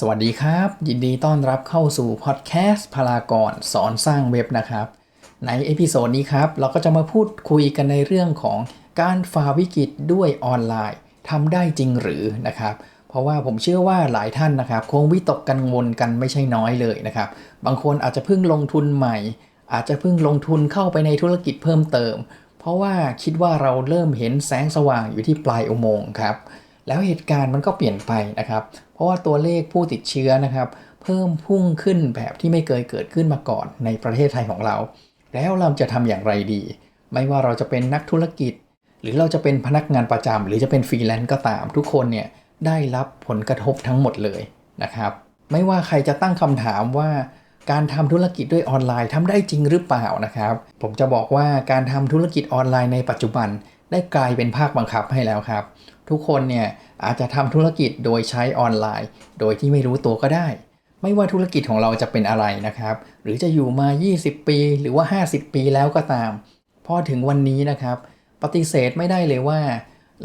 สวัสดีครับ ยินดีต้อนรับเข้าสู่พอดแคสต์พลากรสอนสร้างเว็บนะครับ ในเอพิโซดนี้ครับ เราก็จะมาพูดคุยกันในเรื่องของการฝ่าวิกฤตด้วยออนไลน์ทำได้จริงหรือนะครับ เพราะว่าผมเชื่อว่าหลายท่านนะครับ คงวิตกกังวลกันไม่ใช่น้อยเลยนะครับ บางคนอาจจะเพิ่งลงทุนใหม่ อาจจะเพิ่งลงทุนเข้าไปในธุรกิจเพิ่มเติม เพราะว่าคิดว่าเราเริ่มเห็นแสงสว่างอยู่ที่ปลายอุโมงค์ครับ แล้วเหตุการณ์มันก็เปลี่ยนไปนะครับ เพราะว่าตัวเลขผู้ติดเชื้อนะครับ เพิ่มพุ่งขึ้นแบบที่ไม่เคยเกิดขึ้นมาก่อนในประเทศไทยของเรา แล้วเราจะทำอย่างไรดี ไม่ว่าเราจะเป็นนักธุรกิจ หรือเราจะเป็นพนักงานประจำหรือจะเป็นฟรีแลนซ์ก็ตาม ทุกคนเนี่ยได้รับผลกระทบทั้งหมดเลยนะครับ ไม่ว่าใครจะตั้งคำถามว่าการทำธุรกิจด้วยออนไลน์ทำได้จริงหรือเปล่านะครับ ผมจะบอกว่าการทำธุรกิจออนไลน์ในปัจจุบันได้กลายเป็นภาคบังคับให้แล้วครับ ทุกคนเนี่ยอาจจะทำธุรกิจโดยใช้ออนไลน์ โดยที่ไม่รู้ตัวก็ได้ ไม่ว่าธุรกิจของเราจะเป็นอะไรนะครับ หรือจะอยู่มา 20 ปีหรือว่า 50 ปีแล้วก็ตาม พอถึงวันนี้นะครับ ปฏิเสธไม่ได้เลยว่า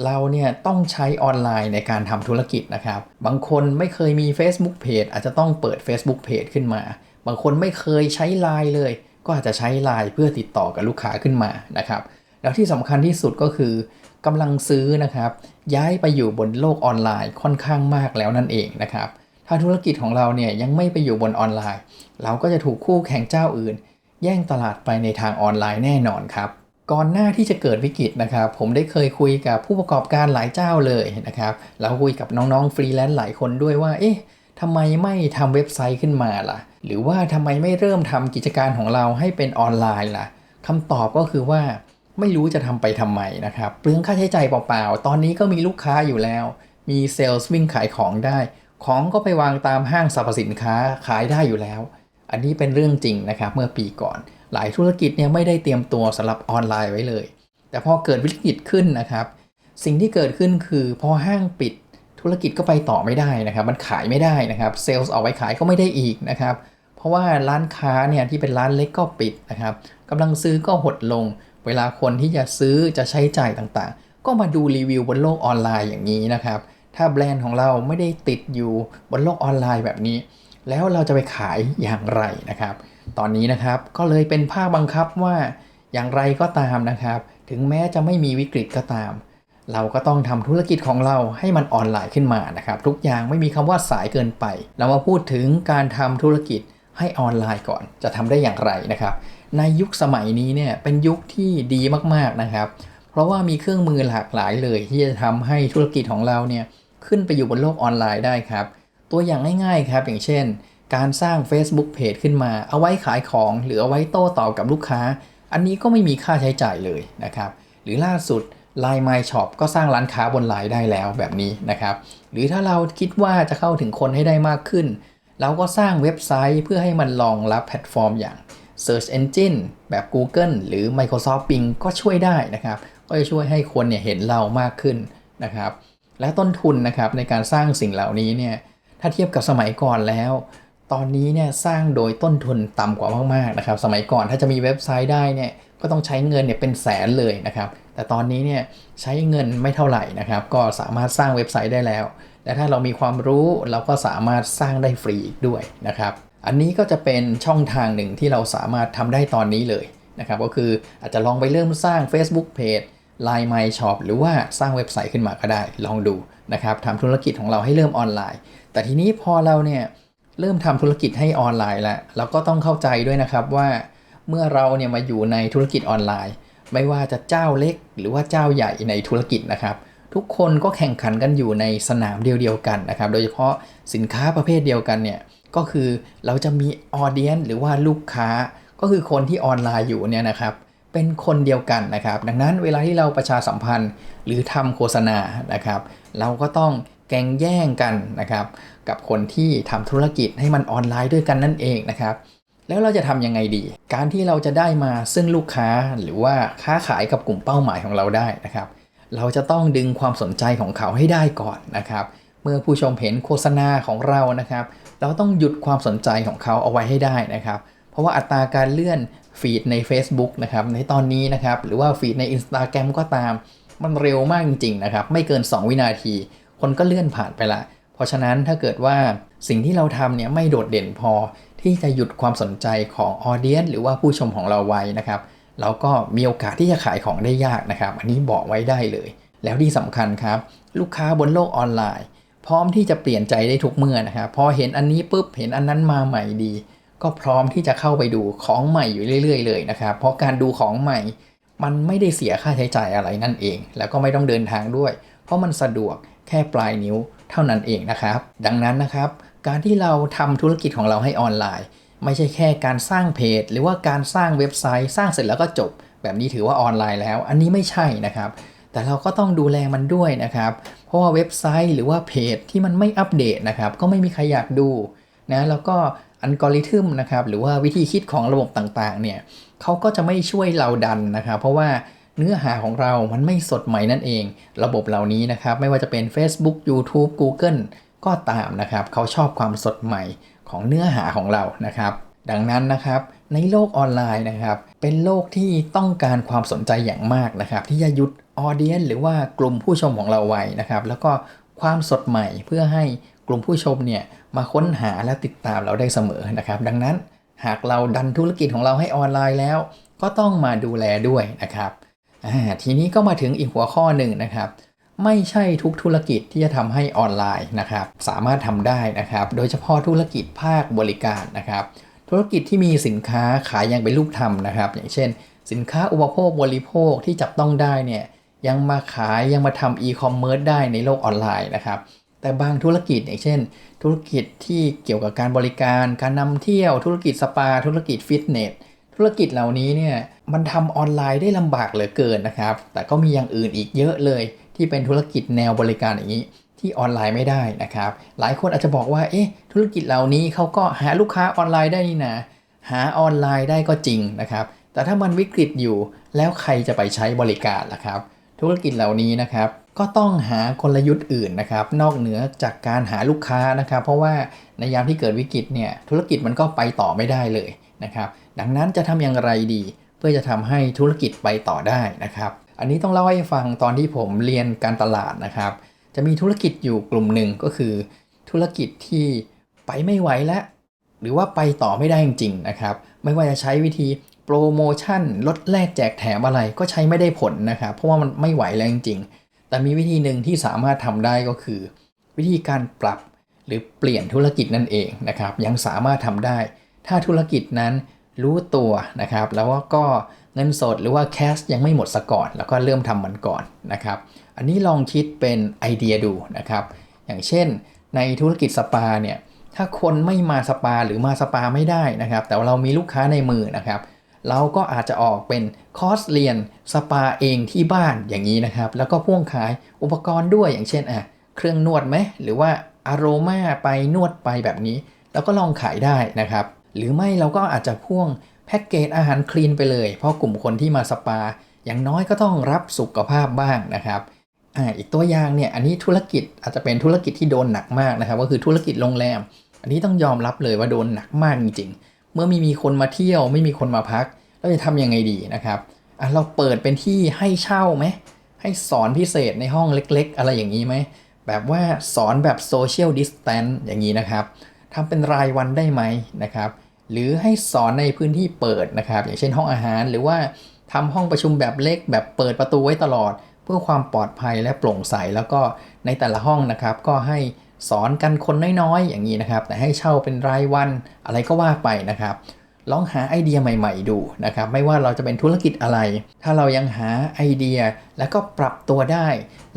เราเนี่ยต้องใช้ออนไลน์ในการทำธุรกิจนะครับ บางคนไม่เคยมี Facebook Page อาจจะต้องเปิด Facebook Page ขึ้นมา บางคนไม่เคยใช้ Line เลย ก็อาจจะใช้ Line เพื่อติดต่อกับลูกค้าขึ้นมานะครับแล้วที่สำคัญที่สุดก็คือ กำลังซื้อนะครับย้ายไปอยู่บนโลกออนไลน์ค่อนข้างมากแล้วนั่นเองนะครับ ถ้าธุรกิจของเราเนี่ยยังไม่ไปอยู่บนออนไลน์ เราก็จะถูกคู่แข่งเจ้าอื่น แย่งตลาดไปในทางออนไลน์แน่นอนครับก่อนหน้าที่จะเกิดวิกฤตนะครับ ผมได้เคยคุยกับผู้ประกอบการหลายเจ้าเลยนะครับแล้วคุยกับน้องๆฟรีแลนซ์หลายคนด้วยว่า เอ๊ะทำไมไม่ทำเว็บไซต์ขึ้นมาล่ะ หรือว่าทำไมไม่เริ่มทำกิจการของเราให้เป็นออนไลน์ล่ะคำตอบก็คือว่า ไม่รู้จะทำไปทำไมนะครับเปลืองค่าใช้จ่ายเปล่าๆ ตอนนี้ก็มีลูกค้าอยู่แล้ว มีเซลล์วิ่งขายของได้ ของก็ไปวางตามห้างสรรพสินค้าขายได้อยู่แล้ว อันนี้เป็นเรื่องจริงนะครับเมื่อปีก่อน หลายธุรกิจเนี่ยไม่ได้เตรียมตัวสำหรับออนไลน์ไว้เลย แต่พอเกิดวิกฤตขึ้นนะครับ สิ่งที่เกิดขึ้นคือพอห้างปิดธุรกิจก็ไปต่อไม่ได้นะครับ มันขายไม่ได้นะครับ เซลล์ออกไปขายก็ไม่ได้อีกนะครับ เพราะว่าร้านค้าเนี่ยที่เป็นร้านเล็กก็ปิดนะครับกำลังซื้อก็หดลง เวลาคนที่จะซื้อจะใช้จ่ายต่างๆ ก็มาดูรีวิวบนโลกออนไลน์อย่างนี้นะครับ ถ้าแบรนด์ของเราไม่ได้ติดอยู่บนโลกออนไลน์แบบนี้ แล้วเราจะไปขายอย่างไรนะครับ ตอนนี้นะครับก็เลยเป็นภาคบังคับว่าอย่างไรก็ตามนะครับ ถึงแม้จะไม่มีวิกฤตก็ตาม เราก็ต้องทำธุรกิจของเราให้มันออนไลน์ขึ้นมานะครับ ทุกอย่างไม่มีคำว่าสายเกินไป เรามาพูดถึงการทำธุรกิจให้ออนไลน์ก่อน จะทำได้อย่างไรนะครับ ในยุคสมัยนี้เนี่ยเป็นยุคที่ดีมากๆนะครับ เพราะว่ามีเครื่องมือหลากหลายเลย ที่จะทำให้ธุรกิจของเราเนี่ยขึ้นไปอยู่บนโลกออนไลน์ได้ครับ ตัวอย่างง่ายๆครับ อย่างเช่น การสร้าง Facebook Page ขึ้นมา เอาไว้ขายของ หรือเอาไว้โต้ตอบกับลูกค้า อันนี้ก็ไม่มีค่าใช้จ่ายเลยนะครับ หรือล่าสุด Line My Shop ก็สร้างร้านค้าบนไลน์ได้แล้วแบบนี้นะครับ หรือถ้าเราคิดว่าจะเข้าถึงคนให้ได้มากขึ้น เราก็สร้างเว็บไซต์เพื่อให้มันรองรับแพลตฟอร์มอย่าง Search Engine แบบ Google หรือ Microsoft Bing ก็ช่วยได้นะครับ ก็จะช่วยให้คนเนี่ยเห็นเรามากขึ้นนะครับ และต้นทุนนะครับในการสร้างสิ่งเหล่านี้เนี่ยถ้าเทียบกับสมัยก่อนแล้ว ตอนนี้เนี่ยสร้างโดยต้นทุนต่ำกว่ามากๆนะครับ สมัยก่อนถ้าจะมีเว็บไซต์ได้เนี่ยก็ต้องใช้เงินเนี่ยเป็นแสนเลยนะครับ แต่ตอนนี้เนี่ยใช้เงินไม่เท่าไหร่นะครับ ก็สามารถสร้างเว็บไซต์ได้แล้ว และถ้าเรามีความรู้เราก็สามารถสร้างได้ฟรีอีกด้วยนะครับ อันนี้ก็จะเป็นช่องทางหนึ่งที่เราสามารถทำได้ตอนนี้เลยนะครับ ก็คืออาจจะลองไปเริ่มสร้าง Facebook Page Line My Shop หรือว่าสร้างเว็บไซต์ขึ้นมาก็ได้ ลองดูนะครับทำธุรกิจของเราให้เริ่มออนไลน์ แต่ทีนี้พอเราเนี่ยเริ่มทำธุรกิจให้ออนไลน์แล้วเราก็ต้องเข้าใจด้วยนะครับว่าเมื่อเราเนี่ยมาอยู่ในธุรกิจออนไลน์ ไม่ว่าจะเจ้าเล็กหรือว่าเจ้าใหญ่ในธุรกิจนะครับ ทุกคนก็แข่งขันกันอยู่ในสนามเดียวๆกันนะครับ โดยเฉพาะสินค้าประเภทเดียวกันเนี่ยก็คือเราจะมีออเดียนหรือว่าลูกค้าก็คือคนที่ออนไลน์อยู่เนี่ยนะครับเป็นคนเดียวกันนะครับ ดังนั้นเวลาที่เราประชาสัมพันธ์หรือทำโฆษณานะครับ เราก็ต้องแข่งแย่งกันนะครับ กับคนที่ทำธุรกิจให้มันออนไลน์ด้วยกันนั่นเองนะครับ แล้วเราจะทำยังไงดี การที่เราจะได้มาซึ่งลูกค้าหรือว่าค้าขายกับกลุ่มเป้าหมายของเราได้นะครับ เราจะต้องดึงความสนใจของเขาให้ได้ก่อนนะครับ เมื่อผู้ชมเห็นโฆษณาของเรานะครับ เราต้องหยุดความสนใจของเขาเอาไว้ให้ได้นะครับ เพราะว่าอัตราการเลื่อนฟีดใน Facebook นะครับในตอนนี้นะครับ หรือว่าฟีดใน Instagram ก็ตาม มันเร็วมากจริงๆนะครับ ไม่เกิน 2 วินาที คนก็เลื่อนผ่านไปละ เพราะฉะนั้นถ้าเกิดว่าสิ่งที่เราทำเนี่ยไม่โดดเด่นพอที่จะหยุดความสนใจของออเดียนหรือว่าผู้ชมของเราไว้นะครับ เราก็มีโอกาสที่จะขายของได้ยากนะครับ อันนี้บอกไว้ได้เลย แล้วที่สำคัญครับ ลูกค้าบนโลกออนไลน์ พร้อมที่จะเปลี่ยนใจได้ทุกเมื่อนะครับพอเห็นอันนี้ปุ๊บเห็นอันนั้นมาใหม่ดี ก็พร้อมที่จะเข้าไปดูของใหม่อยู่เรื่อย ๆ เลยนะครับ เพราะการดูของใหม่ มันไม่ได้เสียค่าใช้จ่ายอะไรนั่นเอง แล้วก็ไม่ต้องเดินทางด้วย เพราะมันสะดวกแค่ปลายนิ้วเท่านั้นเองนะครับ ดังนั้นนะครับ การที่เราทำธุรกิจของเราให้ออนไลน์ ไม่ใช่แค่การสร้างเพจ หรือว่าการสร้างเว็บไซต์ สร้างเสร็จแล้วก็จบ แบบนี้ถือว่าออนไลน์แล้ว อันนี้ไม่ใช่นะครับ แต่เราก็ต้องดูแลมันด้วยนะครับ เพราะว่าเว็บไซต์หรือว่าเพจที่มันไม่อัปเดตนะครับ ก็ไม่มีใครอยากดูนะแล้วก็อัลกอริทึมนะครับหรือว่าวิธีคิดของระบบต่างๆเนี่ยเขาก็จะไม่ช่วยเราดันนะครับ เพราะว่าเนื้อหาของเรามันไม่สดใหม่นั่นเอง ระบบเหล่านี้นะครับ ไม่ว่าจะเป็น Facebook YouTube Google ก็ตามนะครับ เขาชอบความสดใหม่ ของเนื้อหาของเรานะครับ ดังนั้นนะครับในโลกออนไลน์นะครับ เป็นโลกที่ต้องการความสนใจอย่างมากนะครับ ที่จะยุดออเดียนหรือว่ากลุ่มผู้ชมของเราไว้นะครับ แล้วก็ความสดใหม่เพื่อให้กลุ่มผู้ชมเนี่ยมาค้นหาและติดตามเราได้เสมอนะครับ ดังนั้นหากเราดันธุรกิจของเราให้ออนไลน์แล้ว ก็ต้องมาดูแลด้วยนะครับทีนี้ก็มาถึงอีกหัวข้อหนึ่งนะครับ ไม่ใช่ทุกธุรกิจที่จะทำให้ออนไลน์นะครับ สามารถทำได้นะครับ โดยเฉพาะธุรกิจภาคบริการนะครับ ธุรกิจที่มีสินค้าขายอย่างเป็นรูปธรรมนะครับ อย่างเช่น สินค้าอุปโภคบริโภคที่จับต้องได้เนี่ยยังมาขายยังมาทำอีคอมเมิร์ซได้ในโลกออนไลน์นะครับ แต่บางธุรกิจอย่างเช่น ธุรกิจที่เกี่ยวกับการบริการ การนำเที่ยวธุรกิจสปา ธุรกิจฟิตเนสธุรกิจเหล่านี้เนี่ยมันทำออนไลน์ได้ลำบากเหลือเกินนะครับ แต่ก็มีอย่างอื่นอีกเยอะเลย ที่เป็นธุรกิจแนวบริการอย่างนี้ ที่ออนไลน์ไม่ได้นะครับ หลายคนอาจจะบอกว่าเอ๊ะธุรกิจเหล่านี้เขาก็หาลูกค้าออนไลน์ได้นี่นะหาออนไลน์ได้ก็จริงนะครับ แต่ถ้ามันวิกฤตอยู่แล้วใครจะไปใช้บริการล่ะครับ ธุรกิจเหล่านี้นะครับก็ต้องหากลยุทธ์อื่นนะครับ นอกเหนือจากการหาลูกค้านะครับ เพราะว่าในยามที่เกิดวิกฤตเนี่ยธุรกิจมันก็ไปต่อไม่ได้เลยนะครับ ดังนั้นจะทำอย่างไรดี เพื่อจะทำให้ธุรกิจไปต่อได้นะครับ อันนี้ต้องเล่าให้ฟังตอนที่ผมเรียนการตลาดนะครับ จะมีธุรกิจอยู่กลุ่มหนึ่งก็คือ ธุรกิจที่ไปไม่ไหวแล้วหรือว่าไปต่อไม่ได้จริงๆนะครับ ไม่ว่าจะใช้วิธีโปรโมชั่นลดแลกแจกแถมอะไรก็ใช้ไม่ได้ผลนะครับ เพราะว่ามันไม่ไหวแล้วจริงๆ แต่มีวิธีหนึ่งที่สามารถทำได้ก็คือ วิธีการปรับหรือเปลี่ยนธุรกิจนั่นเองนะครับ ยังสามารถทำได้ ถ้าธุรกิจนั้นรู้ตัวนะครับ แล้วก็ เงินสดหรือว่าแคชยังไม่หมดสก่อน แล้วก็เริ่มทำมันก่อนนะครับ อันนี้ลองคิดเป็นไอเดียดูนะครับ อย่างเช่น ในธุรกิจสปาเนี่ยถ้าคนไม่มาสปาหรือมาสปาไม่ได้นะครับ แต่เรามีลูกค้าในมือนะครับ เราก็อาจจะออกเป็นคอร์สเรียนสปาเองที่บ้านอย่างนี้นะครับ แล้วก็พ่วงขายอุปกรณ์ด้วยอย่างเช่นอะเครื่องนวดไหมหรือว่าอารมาไปนวดไปแบบนี้ แล้วก็ลองขายได้นะครับ หรือไม่เราก็อาจจะพ่วง แพ็กเกจอาหารคลีนไปเลย เพราะกลุ่มคนที่มาสปา อย่างน้อยก็ต้องรับสุขภาพบ้างนะครับอ่าอีกตัวอย่างเนี่ยอันนี้ธุรกิจอาจจะเป็นธุรกิจที่โดนหนักมากนะครับ ก็คือธุรกิจโรงแรม อันนี้ต้องยอมรับเลยว่าโดนหนักมากจริง ๆ เมื่อไม่มีคนมาเที่ยวไม่มีคนมาพักเราจะทำยังไงดีนะครับอะเราเปิดเป็นที่ให้เช่าไหมให้สอนพิเศษในห้องเล็ก ๆ อะไรอย่างนี้ไหมแบบว่าสอนแบบโซเชียลดิสแตนต์อย่างนี้นะครับทำเป็นรายวันได้ไหมนะครับ หรือให้สอนในพื้นที่เปิดนะครับ อย่างเช่นห้องอาหาร หรือว่าทำห้องประชุมแบบเล็ก แบบเปิดประตูไว้ตลอด เพื่อความปลอดภัยและโปร่งใส แล้วก็ในแต่ละห้องนะครับ ก็ให้สอนกันคนน้อยๆ อย่างนี้นะครับ แต่ให้เช่าเป็นรายวันอะไรก็ว่าไปนะครับ ลองหาไอเดียใหม่ ๆ ดูนะครับ ไม่ว่าเราจะเป็นธุรกิจอะไร ถ้าเรายังหาไอเดียแล้วก็ปรับตัวได้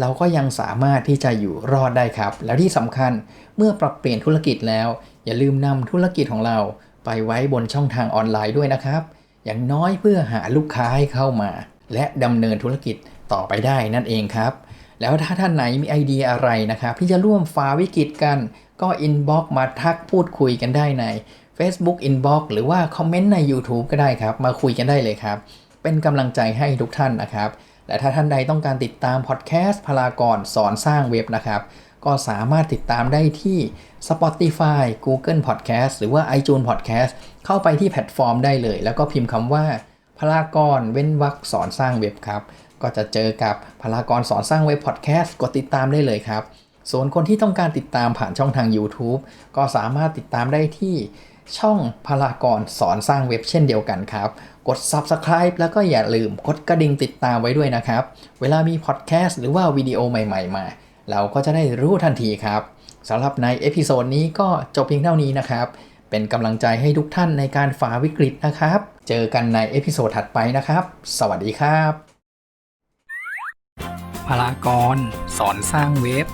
เราก็ยังสามารถที่จะอยู่รอดได้ครับ แล้วที่สำคัญเมื่อปรับเปลี่ยนธุรกิจแล้ว อย่าลืมนำธุรกิจของเรา ไปไว้บนช่องทางออนไลน์ด้วยนะครับ อย่างน้อยเพื่อหาลูกค้าให้เข้ามา และดำเนินธุรกิจต่อไปได้นั่นเองครับ แล้วถ้าท่านไหนมีไอเดียอะไรนะครับ ที่จะร่วมฝ่าวิกฤตกัน ก็อินบ็อกมาทักพูดคุยกันได้ใน Facebook Inbox หรือว่าคอมเมนต์ใน YouTube ก็ได้ครับ มาคุยกันได้เลยครับ เป็นกำลังใจให้ทุกท่านนะครับ และถ้าท่านใดต้องการติดตามพอดแคสต์พลากรสอนสร้างเว็บนะครับ ก็สามารถติดตามได้ที่ Spotify Google Podcast หรือว่า iTunes Podcast เข้าไปที่แพลตฟอร์มได้เลย แล้วก็พิมพ์คำว่า พลากรเว้นวรรคสอนสร้างเว็บครับ ก็จะเจอกับพลากรสอนสร้างเว็บพอดแคสต์กดติดตามได้เลยครับ ส่วนคนที่ต้องการติดตามผ่านช่องทาง YouTube ก็สามารถติดตามได้ที่ช่องพลากรสอนสร้างเว็บเช่นเดียวกันครับ กด Subscribe แล้วก็อย่าลืมกดกระดิ่งติดตามไว้ด้วยนะครับ เวลามีพอดแคสต์หรือว่าวิดีโอใหม่ ๆ มา เราก็จะได้รู้ทันทีครับสำหรับในเอพิโซดนี้ก็จบเพียงเท่านี้นะครับ เป็นกำลังใจให้ทุกท่านในการฝ่าวิกฤตนะครับ เจอกันในเอพิโซดถัดไปนะครับ สวัสดีครับพลากรสอนสร้างเว็บ